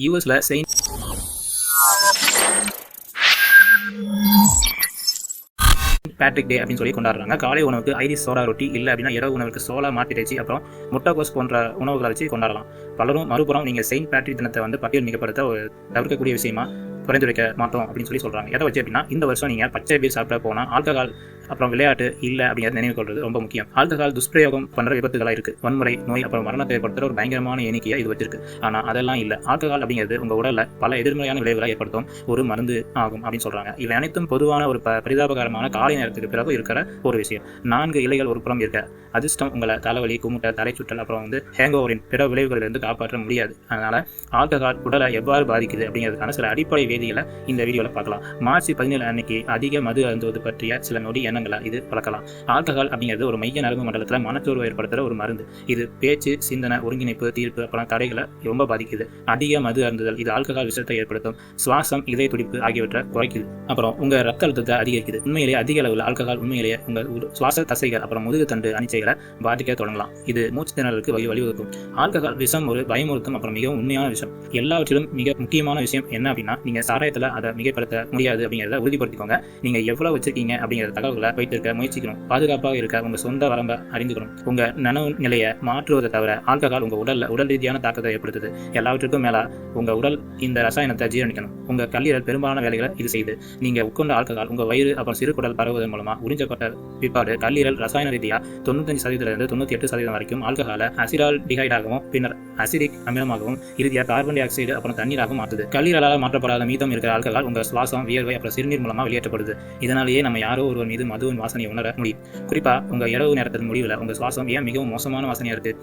யூஎஸ்ல Saint Patrick டே அப்படின்னு சொல்லி கொண்டாடுறாங்க. காலை உணவுக்கு ஐரிஸ் சோடா ரொட்டி இல்லை அப்படின்னா இரவு உணவுக்கு சோளா மாட்டிறைச்சி அப்புறம் முட்டைகோஸ் போன்ற உணவுகளை வச்சு கொண்டாடலாம். பலரும் மறுபுறம் நீங்கள் செயின்ட் பேட்ரிக் தினத்தை வந்து பட்டியல் மிகப்படுத்த ஒரு தவிர்க்கக்கூடிய விஷயமா பரிந்துரைக்க மாட்டோம் அப்படின்னு சொல்லி சொல்கிறாங்க எதை வச்சு அப்படின்னா இந்த வருஷம் நீங்கள் பச்சை பீர் சாப்பிட போனால் ஆல்கஹால் அப்புறம் விளையாட்டு இல்லை அப்படிங்கிறத நினைவு கொள்வது ரொம்ப முக்கியம். ஆல்கஹால் துஷ்பிரயோகம் பண்ற விபத்துகளா இருக்கு. வன்முறை நோய் அப்புறம் மரணத்தை ஏற்படுத்துற ஒரு பயங்கரமான எண்ணிக்கையா இது வச்சிருக்கு. ஆனா அதெல்லாம் இல்ல. ஆல்கஹால் அப்படிங்கிறது உங்க உடல்ல பல எதிர்மறையான விளைவுகளை ஏற்படுத்தும் ஒரு மருந்து ஆகும் அப்படின்னு சொல்றாங்க. இவை அனைத்தும் பொதுவான ஒரு ப- பரிதாபகரமான காலை நேரத்துக்கு பிறகு இருக்கிற ஒரு விஷயம். நான்கு இலைகள் ஒரு புறம் இருக்க. அதிர்ஷ்டம் உங்களை தலைவலி குமுட்டை தலை சுற்றல் அப்புறம் வந்து ஹேங்கோவரின் பிற விளைவுகளிலிருந்து காப்பாற்ற முடியாது. அதனால ஆல்கஹால் உடலை எவ்வாறு பாதிக்குது அப்படிங்கிறதுக்கான சில அடிப்படை வேதிகளை இந்த வீடியோவில் பார்க்கலாம். மார்ச் பதினேழு அன்னைக்கு அதிக மது அருந்துவது பற்றிய சில நொடி எண்ணங்களை இது பழக்கலாம். ஆல்கஹால் அப்படிங்கிறது ஒரு மைய நரம்பு மண்டலத்தில் மனச்சோர்வு ஏற்படுத்துகிற ஒரு மருந்து. இது பேச்சு சிந்தனை ஒருங்கிணைப்பு தீர்ப்பு அப்புறம் தடைகளை ரொம்ப பாதிக்குது. அதிக மது அருந்துதல் இது ஆல்கஹால் விஷத்தை ஏற்படுத்தும். சுவாசம் இதய துடிப்பு ஆகியவற்றை குறைக்குது. அப்புறம் உங்க ரத்த அழுத்தத்தை அதிகரிக்குது. உண்மையிலேயே அதிக அளவில் ஆல்கஹால் உண்மையிலேயே உங்க சுவாச தசைகள் அப்புறம் முதுகு தண்டு அணிச்சைகளை பாதிக்க தொடங்கலாம். இது மூச்சு திணறலுக்கு வழி வழிவகுக்கும். ஆல்கஹால் விஷம் ஒரு பயமுறுத்தும் அப்புறம் மிகவும் உண்மையான விஷயம் எல்லாவற்றிலும் மிக முக்கியமான விஷயம் என்ன அப்படின்னா நீங்க சாராயத்துல அதை மிகப்படுத்த முடியாது அப்படிங்கிறத உறுதிப்படுத்திக்கோங்க. நீங்க எவ்வளவு வச்சிருக்கீங்க அப்படிங்கிற தகவல்கள் வைத்திருக்க முயற்சிக்கணும் பாதுகாப்பாக இருக்க உங்க சொந்த வரம்பை அறிந்துக்கணும். உங்க நனவு நிலையை மாற்றுவதை தவிர ஆல்கஹால் உங்க உடல்ல உடல் ரீதியான தாக்கத்தை ஏற்படுத்துது. எல்லாவற்றுக்கும் மேல உங்க உடல் இந்த ரசாயனத்தை ஜீரணிக்கணும். உங்க கல்லீரல் பெரும்பாலான வேலைகளை இது செய்து நீங்க உட்கொண்ட ஆல்கஹால் உங்க வயிறு அப்புறம் சிறுகுடல் பரவுவதன் மூலமா உறிஞ்சப்பட்ட பிற்பாடு கல்லீரல் ரசாயன ரீதியா தொண்ணூத்தஞ்சு சதவீதத்திலிருந்து தொண்ணூத்தி எட்டு சதவீதம் வரைக்கும் ஆல்கஹாலை அசிடால் டிஹைடாகவும் பின்னர் அசிடிக் அமிலமாகவும் இறுதியாக கார்பன் டை ஆக்சைடு அப்புறம் தண்ணீராகவும் மாற்றுது. கல்லீரலால் மாற்றப்படாத மீதம் இருக்கிற ஆல்கஹால் உங்க சுவாசம் வியர்வை அப்புறம் சிறுநீர் மூலமா வெளியேற்றப்படுது. இதனாலேயே நம்ம யாரோ ஒருவர் மீது மதுவின் வாசனையை உணர முடியும். குறிப்பா உங்க இரவு நேரத்தின் முடிவில் உங்க சுவாசம் ஏன் மிகவும் மோசமான வாசனையா இருக்கு?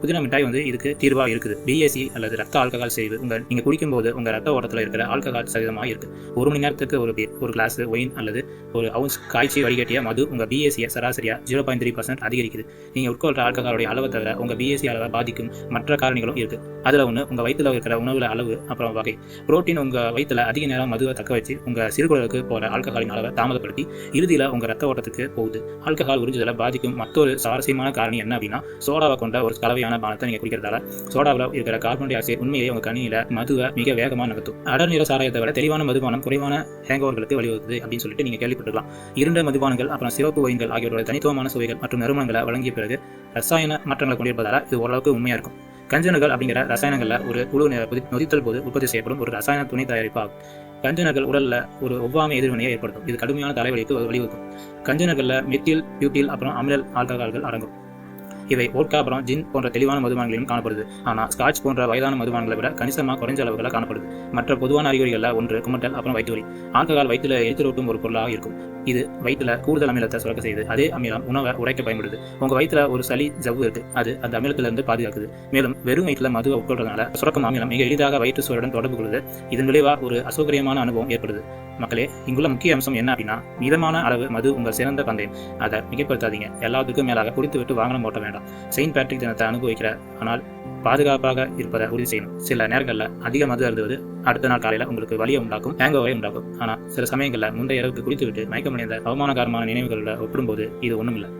புதினா மிட்டாய் வந்து இதுக்கு தீர்வாக இருக்குது. பிஎஸ்சி அல்லது ரத்த ஆல்கஹால் செய்து உங்கள் நீங்கள் குடிக்கும்போது உங்கள் ரத்த ஓட்டத்தில் இருக்கிற ஆல்கஹால் சதவீதமாக இருக்கு. ஒரு மணி நேரத்துக்கு ஒரு ஒரு கிளாஸ் ஒயின் அல்லது ஒரு அவுன்ஸ் காய்ச்சி வடிகட்டிய மது உங்கள் பிஎஸ்சியை சராசரியாக ஜீரோ பாயிண்ட் த்ரீ பர்சன்ட் அதிகரிக்குது. நீங்கள் உட்கொள்கிற ஆல்கஹாலுடைய அளவை தவிர உங்கள் பிஎஸ்சி அளவை பாதிக்கும் மற்ற காரணிகளும் இருக்கு. அதில் ஒன்று உங்கள் வயிற்றில் இருக்கிற உணவுல அளவு அப்புறம் வகை. புரோட்டீன் உங்கள் வயிற்றில் அதிக நேரம் மதுவை தக்க வச்சு உங்கள் சிறுகுடலுக்கு போகிற ஆல்கஹாலின் அளவை தாமதப்படுத்தி இறுதியில் உங்கள் ரத்த ஓட்டத்துக்கு போகுது. ஆல்கஹால் உறிஞ்சுதலை பாதிக்கும் மற்றொரு சுவாரஸ்யமான காரணி என்ன அப்படின்னா சோடாவை கொண்ட ஒரு கலவையான பானத்தை நீங்க குடிக்கிறதால சோடாவில் இருக்கிற கார்பன் டை ஆக்சைடு உண்மையிலேயே உங்க கணினியில மதுவை மிக வேகமாக நகர்த்தும். அடர் நிற சாராயத்தை விட தெளிவான மதுபானம் குறைவான ஹேங்கோவர்களுக்கு வழிவகுக்குது அப்படின்னு சொல்லிட்டு நீங்க கேள்விப்பட்டிருக்கலாம். இருண்ட மதுபானங்கள் அப்புறம் சிவப்பு ஒயின்கள் ஆகியோரோட தனித்துவமான சுவைகள் மற்றும் நறுமணங்களை வழங்கிய பிறகு ரசாயன மாற்றங்களை கொண்டிருப்பதால இது ஓரளவுக்கு உண்மையா இருக்கும். கஞ்சனுகள் அப்படிங்கிற ரசாயனங்களில் ஒரு குழு நொதித்தல் போது உற்பத்தி செய்யப்படும் ஒரு ரசாயன துணை தயாரிப்பாகும் கஞ்சனர்கள் உடல்ல ஒரு ஒவ்வாமை எதிர்வினையை ஏற்படுத்தும். இது கடுமையான தலைவலிக்கு வழிவகுக்கும். கஞ்சனர்களில் மெத்தில் பியூட்டில் அப்புறம் அமிலல் ஆல்கஹால்கள் அடங்கும். இவை ஓட்கா அப்புறம் ஜின் போன்ற தெளிவான மதுபானங்களிலும் காணப்படுது. ஆனால் ஸ்காட்ச் போன்ற வயதான மதுபானங்களை விட கணிசமாக குறைஞ்ச அளவுகளில் காணப்படுது. மற்ற பொதுவான அறிகுறிகளில் ஒன்று குமட்டல் அப்புறம் வயிற்று வலி ஆல்கஹால் வயிற்றுல எரிச்சலூட்டும் ஒரு பொருளாக இருக்கும். இது வயிற்றுல கூடுதல் அமிலத்தை சுரக்க செய்யுது அதே அமிலம் உணவை உடைக்க பயன்படுது. உங்க வயிற்றுல ஒரு சளி ஜவ்வு இருக்கு. அது அந்த அமிலத்திலிருந்து பாதுகாக்குது. மேலும் வெறும் வயிற்றுல மதுவை உட்கொள்றதுனால சுரக்கும் அமிலம் மிக எளிதாக வயிற்று சுவருடன் தொடர்பு கொள்ளுது. இதன் விளைவா ஒரு அசௌகரியமான அனுபவம் ஏற்படுது. மக்களே இங்குள்ள முக்கிய அம்சம் என்ன அப்படின்னா மிதமான அளவு மது உங்கள் சிறந்த பந்தயம். அதை மிகப்படுத்தாதீங்க. எல்லாத்துக்கும் மேலாக குடித்து விட்டு வாகனம் ஓட்ட வேண்டாம். செயின்ட் பேட்ரிக் தினத்தை அனுபவிக்கிற ஆனால் பாதுகாப்பாக இருப்பதை உறுதி செய்யணும். சில நேரங்களில் அதிக மது அருந்துவது அடுத்த நாள் காலையில் உங்களுக்கு வலியை உண்டாக்கும் ஹேங்கோவரை உண்டாக்கும். ஆனால் சில சமயங்களில் முந்தைய இரவுக்கு குடித்துவிட்டு மயக்கமடைந்த அவமானகரமான நினைவுகளில் ஒப்பிடும்போது இது ஒன்றும் இல்லை